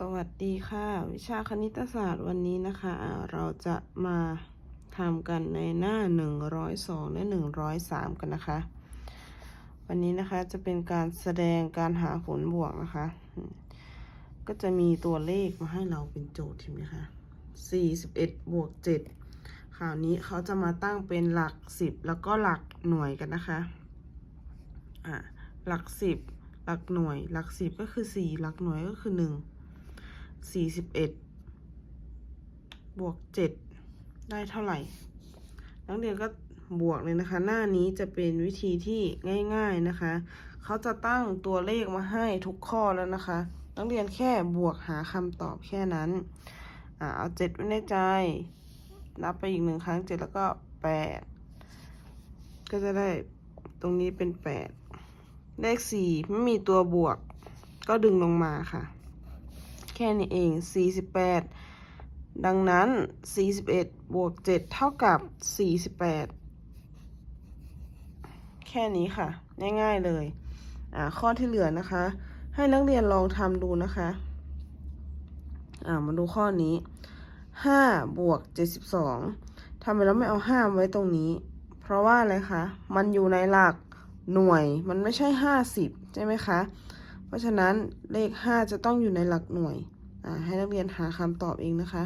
สวัสดีค่ะ วิชาคณิตศาสตร์วันนี้นะคะ เราจะมาทำกันในหน้า 102 และ 103 กันนะคะ วันนี้นะคะจะเป็นการแสดงการหาผลบวกนะคะ ก็จะมีตัวเลขมาให้เราเป็นโจทย์ทีนี้ค่ะ41 บวก 7 คราวนี้เขาจะมาตั้งเป็นหลัก 10 แล้วก็หลักหน่วยกันนะคะอ่าหลัก 10 หลักหน่วย หลัก 10 ก็คือ 4 หลักหน่วยก็คือ 1 สี่สิบเอ็ดบวกเจ็ดได้เท่าไหร่ นักเรียนก็บวกเลยนะคะ หน้านี้จะเป็นวิธีที่ง่าย ๆนะคะ เขาจะตั้งตัวเลขมาให้ทุกข้อแล้วนะคะ นักเรียนแค่บวกหาคำตอบแค่นั้นอ่าเอาเจ็ดไว้ในใจ นับไปอีกหนึ่งครั้งเจ็ดแล้วก็แปดก็จะได้ตรงนี้เป็นแปดเลขสี่ไม่มีตัวบวก ก็ดึงลงมาค่ะ แค่นี้เอง 48 ดังนั้น 41 บวก 7 เท่ากับ 48 แค่นี้ค่ะ ง่ายๆเลย อ่า ข้อที่เหลือนะคะ ให้นักเรียนลองทำดูนะคะ อ่า มาดูข้อนี้ 5 บวก 72 ทำไมเราไม่เอา 5 ไว้ตรงนี้ เพราะว่าอะไรคะ มันอยู่ในหลักหน่วย มันไม่ใช่ 50 ใช่ไหมคะเพราะฉะนั้นเลข 5 จะต้องอยู่ในหลักหน่วย ให้นักเรียนหาคำตอบเองนะคะ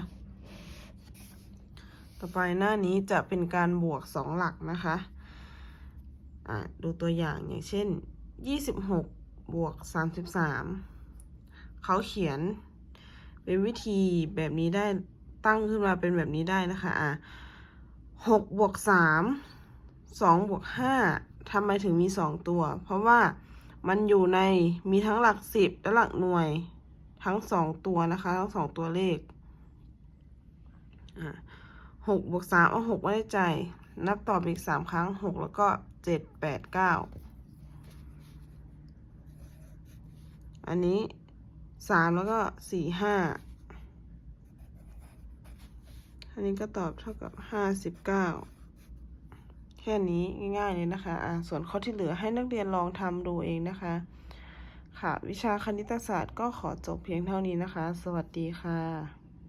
ต่อไปหน้านี้จะเป็นการบวก 2 หลักนะคะดูตัวอย่างอย่างเช่น 26 บวก 33 เขาเขียนเป็นวิธีแบบนี้ได้ตั้งขึ้นมาเป็นแบบนี้ได้นะคะอ่า6บวก3 2บวก5ทำไมถึงมี2ตัว เพราะว่ามันอยู่ในมีทั้งหลักสิบและหลักหน่วย ทั้งสองตัวนะคะทั้งสองตัวเลขหกบวกสามเอาหกไว้ในใจ นับต่ออีกสามครั้งหกแล้วก็เจ็ดแปดเก้าอันนี้สามแล้วก็สี่ห้าอันนี้ก็ตอบเท่ากับห้าสิบเก้าแค่นี้ง่ายๆเลยนะคะอ่าส่วนข้อที่เหลือให้นักเรียนลองทำดูเองนะคะ ค่ะ วิชาคณิตศาสตร์ก็ขอจบเพียงเท่านี้นะคะ สวัสดีค่ะ